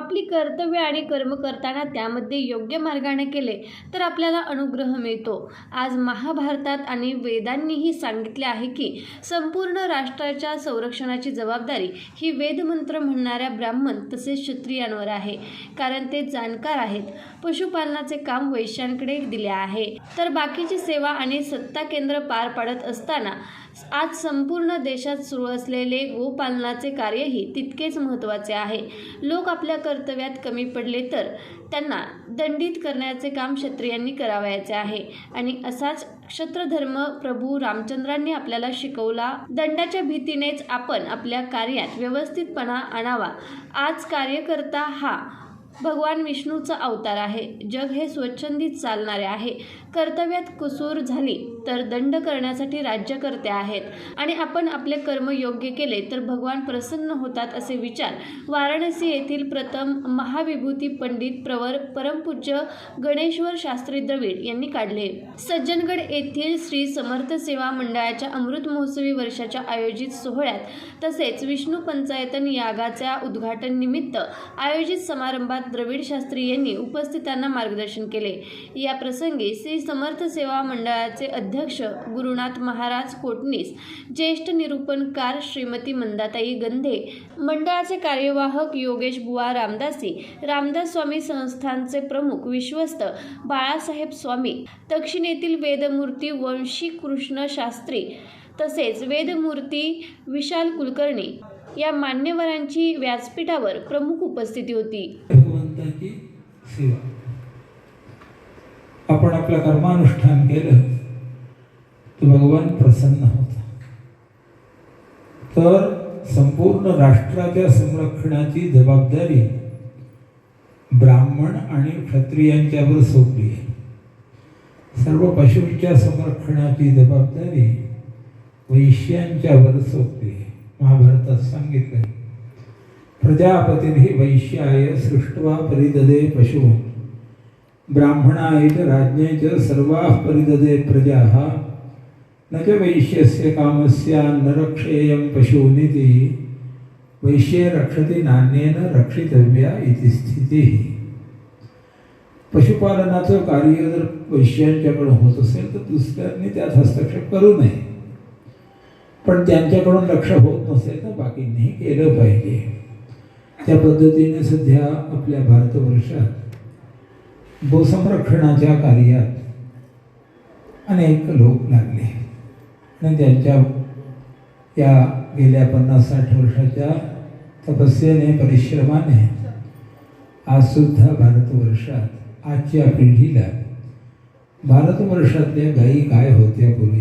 आपली कर्तव्य आणि कर्म करताना त्यामध्ये योग्य मार्गाने केले तर आपल्याला अनुग्रह मिळतो. आज महाभारतात आणि वेदांनीही सांगितले आहे की संपूर्ण राष्ट्राच्या संरक्षणाची जबाबदारी ही वेदमंत्र म्हणणाऱ्या ब्राह्मण तसेच क्षत्रियांवर आहे. कारण ते जाणकार आहेत. पशुपालनाचे काम वैश्यांकडे दिले आहे. तर बाकीची सेवा आणि सत्ता केंद्र पार पाडत असताना आज संपूर्ण देशात सुरू असलेले गोपालनाचे कार्यही तितकेच महत्त्वाचे आहे. लोक आपल्या कर्तव्यात कमी पडले तर त्यांना दंडित करण्याचे काम क्षत्रियांनी करावयाचे आहे. आणि असाच क्षत्रधर्म प्रभू रामचंद्रांनी आपल्याला शिकवला दंडाच्या भीतीनेच आपण आपल्या कार्यात व्यवस्थितपणा आणावा. आज कार्यकर्ता हा भगवान विष्णूचा अवतार आहे. जग हे स्वच्छंदीत चालणारे आहे. कर्तव्यात कुसूर झाली तर दंड करण्यासाठी राज्यकर्ते आहेत. आणि आपण आपले कर्म योग्य केले तर भगवान प्रसन्न होतात असे विचार वाराणसी येथील प्रथम महाविभूती पंडित प्रवर परमपूज्य गणेश्वर शास्त्री द्रविड यांनी काढले. सज्जनगड येथील श्री समर्थ सेवा मंडळाच्या अमृत महोत्सवी वर्षाच्या आयोजित सोहळ्यात तसेच विष्णू पंचायतन यागाच्या उद्घाटन निमित्त आयोजित समारंभात द्रविड शास्त्री यांनी उपस्थितांना मार्गदर्शन केले. या प्रसंगी श्री समर्थ सेवा मंडळाचे अध्यक्ष गुरुनाथ महाराज कोटणीस ज्येष्ठ निरूपणकार श्रीमती मंदाताई गंधे मंडळाचे कार्यवाहक योगेश बुवा रामदासी रामदास स्वामी संस्थानचे प्रमुख विश्वस्त बाळासाहेब स्वामी दक्षिणेतील वेदमूर्ती वंशी कृष्ण शास्त्री तसेच वेदमूर्ती विशाल कुलकर्णी या मान्यवरांची व्यासपीठावर प्रमुख उपस्थिती होती. आपण आपलं कर्मानुष्ठान केलं तर भगवान प्रसन्न होता. तर संपूर्ण राष्ट्राच्या संरक्षणाची जबाबदारी ब्राह्मण आणि क्षत्रियांच्यावर सोपली आहे. सर्व पशूंच्या संरक्षणाची जबाबदारी वैश्यांच्या वरसोक्ती महाभारतात सांगितलं. प्रजापतिर्हि वैश्याय सृष्ट्वा परिददे पशु. ब्राह्मणाय च राज्ञे च सर्वाः परिददे प्रजाः। न च वैश्यस्य कामस्य न रक्षेयं पशूनिति। वैश्ये रक्षति नान्येन रक्षितव्या इति स्थितिः। पशुपालनाचं कार्य जर वैश्यांच्याकडून होत असेल तर दुसऱ्यांनी त्यात हस्तक्षेप करू नये. पण त्यांच्याकडून लक्ष होत नसेल तर बाकींनीही केलं पाहिजे. त्या पद्धतीने सध्या आपल्या भारतवर्षात गोसंरक्षणाच्या कार्यात अनेक लोक लागले. आणि त्यांच्या या गेल्या पन्नास साठ वर्षाच्या तपस्येने परिश्रमाने आजसुद्धा भारतवर्षात आजच्या पिढीला भारतवर्षातल्या गायी काय होत्या पूर्वी?